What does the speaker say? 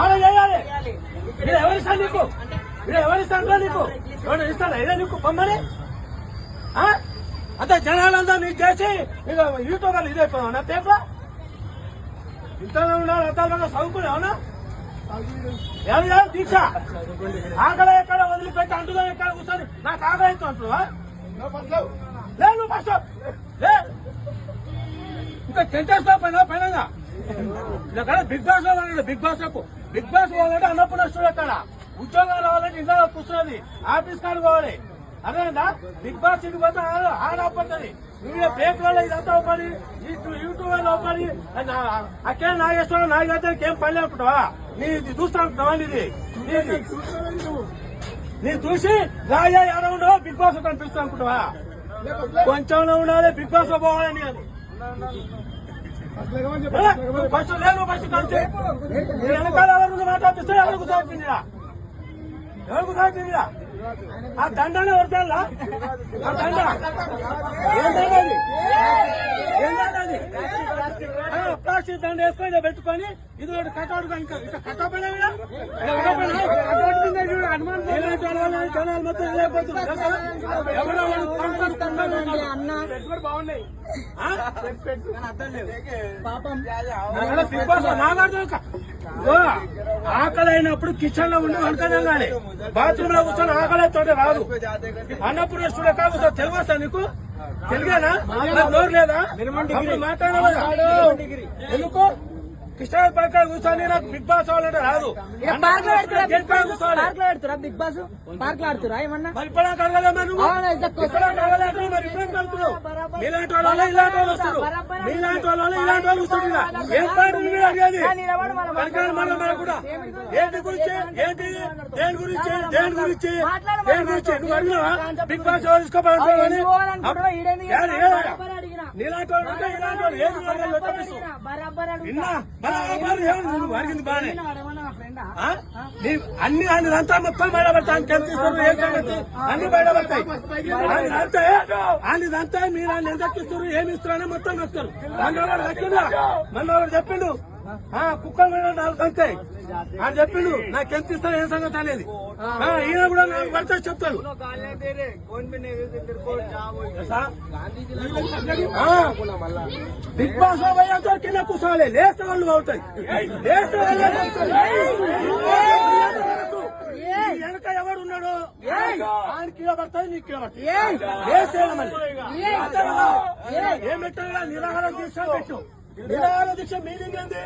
ఆడ చేయాలి. మీరు ఎవరిస్తాను నీకు? మీరు ఎవరిస్తాను నీకు? ఎవరు ఇస్తాను ఇదే నీకు పొమ్మని. అంత జనాలంతా నీకు చేసి ఇక యూట్యూబర్లు ఇదే నా పేపర్? ఇంతలో ఉన్నారు అంతలో చదువుకున్నావునా ఎవరు ఎవరు దీక్ష. ఆకలి ఎక్కడ వదిలిపెట్టి అంటుందో ఎక్కడ కూర్చొని? నాకు ఆకలి అవుతుంది అంటున్నావా లే నువ్వు ఫస్ట్ లే. ఇంకా టెంటెస్ పైన పైన బిగ్ బాస్ ఉన్నాడు బిగ్ బాస్ బిగ్ బాస్ పోవాలంటే అన్నపూర్ణేశ్వరుడు అక్కడ ఉద్యోగాలు రావాలంటే ఇంట్లో కూర్చున్నది ఆఫీస్ కాడు పోవాలి. అదేనా బిగ్ బాస్ ఇంటికి పోతే ఆడ- ఆడ అవ్వతుంది నువ్వు పేపర్లో ఇదంతా పని యూట్యూబ్లో పని అక్కే నాగేశ్వరం నాగేశ్వరం ఏం పని లేకుంటావా? నీ ఇది చూస్తా ఉంటున్నావా నీది? నీది నేను చూసి రాజా ఉండవా బిగ్ బాస్ కనిపిస్తా అనుకుంటావా కొంచెంలో ఉండాలి బిగ్ బాస్ పోవాలని అని ఫస్ట్ లేదు ఫస్ట్ కలిసి మీరు వెనకాల ఎవరు మాట్లాడిస్తే ఎవరికి సాగుతుందిరా ఎవరికి సాగుతుందిరా ఆ దండనే వరదల్లా ఆ దండ ఏం దండ ప్లాస్టిక్ దండ వేసుకొని పెట్టుకొని ఇది ఒకటి కట్అవుట్ ఇంకా ఇంకా కట్అప్ ఇలాంటి జనాలు మొత్తం ఎవరో వాళ్ళు కొనుక్కొస్తున్నారు ఉన్నారు. బాగున్నాయి ఆ? అక్కడ బిగ్ బాస్లో నాగార్జున క- ఇదిగో, ఆకలి అయినప్పుడు కిచెన్లో ఉండి వంట తినాలి బాత్రూమ్లో కూర్చొని ఆకలి తోటి రాదు. అన్నప్పుడు స్టూడియో కాదు తెలుగు వస్తా నీకు? తెలుగేనా? నాకు నోరు లేదా? మాట్లాడవా ఎందుకు? కృష్ణా పక్కన కూర్చొని నాకు బిగ్ బాస్ వాళ్ళంటే రాదు. పార్క్లో పార్క్లో పెడుతురా బిగ్ బాస్? పార్క్లో ఆడుతురా ఏమన్నా? మరి ఇప్పుడు మరి ఇప్పుడు మీలాంటి వాళ్ళు ఇలాంటి వాళ్ళు వస్తారు మీలాంటి వాళ్ళు ఇలాంటి వాళ్ళు వస్తారు ఇలా. ఏం పాటు నువ్వు అడిగేది? పనికిరాని మళ్ళీ మన కూడా. ఏంటి గురించి? ఏంటి? దేని గురించి? దేని గురించి? దేని గురించి? నువ్వు అడిగినావా? బిగ్ బాస్ ఎవరు అన్ని అన్ని అంతా మొత్తం బయటపడతాయి కనిపిస్తారు ఏం సంగతి? అన్ని బయటపడతాయి ఆయన అంతే ఆయన అంతా మీరు ఆయన ఎంత ఎక్కిస్తారు ఏమి ఇస్తారని మొత్తం చెప్తారు మనవాడు దక్కిందా మనవాడు చెప్పిండు. కుక్కలు కూడా నాలుగు అంతాయి ఆయన చెప్పిండు. నాకు ఎంత ఇస్తారు ఏం సంగతి అనేది. ఈయన కూడా నాకు పడితే చెప్తాడు? ఆ, బిగ్ బాస్లో పోయేంత కింద కూర్చోవాలి. లేస్తే వాళ్ళు అవుతాయి. లేస్తే వెనక ఎవరు ఉన్నాడు? ఆయన కిలో పడతాయి నీకు కిలో పడతాయి? ఏం పెట్టాలి నిరాహార దీక్ష పెట్టు. నిరాహార దీక్ష మీనింగ్ ఏంది